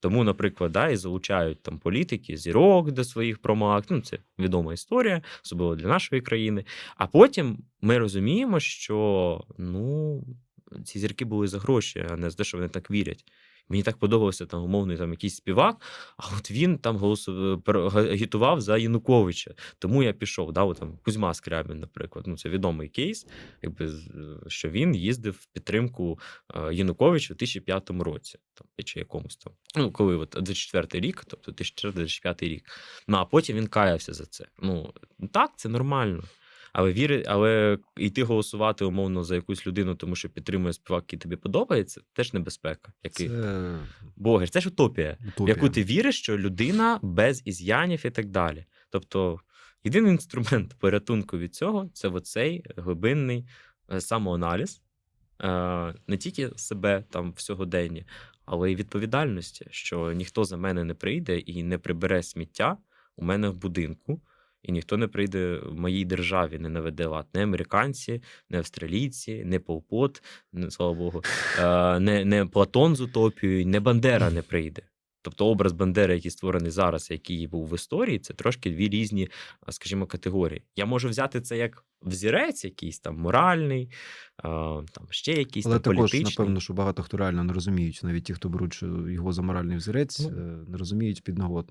Тому, наприклад, да, і залучають там політики, зірок до своїх промах. Ну, це відома історія, особливо для нашої країни. А потім ми розуміємо, що ну, ці зірки були за гроші, а не за те, що вони так вірять. Мені так подобався там умовний там якийсь співак, а от він там голосував, агітував за Януковича. Тому я пішов. Да, от там Кузьма Скрябін, наприклад. Ну, це відомий кейс, якби що він їздив в підтримку е, Януковича у 2005 році, там чи якомусь там. Ну, коли от 24 рік, тобто 2004-2005 рік. Ну а потім він каявся за це. Ну так, це нормально. Але віри, але йти голосувати умовно за якусь людину, тому що підтримує співак, який тобі подобається, теж небезпека. Який Це Богер, це ж утопія в яку ти віриш, що людина без із'янів і так далі. Тобто, єдиний інструмент порятунку від цього це оцей глибинний е, самоаналіз, е, не тільки себе там в сьогоденні, але й відповідальності, що ніхто за мене не прийде і не прибере сміття у мене в будинку. І ніхто не прийде в моїй державі, не наведе лад. Не американці, не австралійці, не Полпот, не, слава Богу, не, не Платон з утопією, не Бандера не прийде. Тобто образ Бандери, який створений зараз, який був в історії, це трошки дві різні, скажімо, категорії. Я можу взяти це як взірець, якийсь там моральний, там ще якийсь Але там також, політичний. напевно, що багато хто реально не розуміють, навіть ті, хто беруть його за моральний взірець, Ну. е, не розуміють підноготно.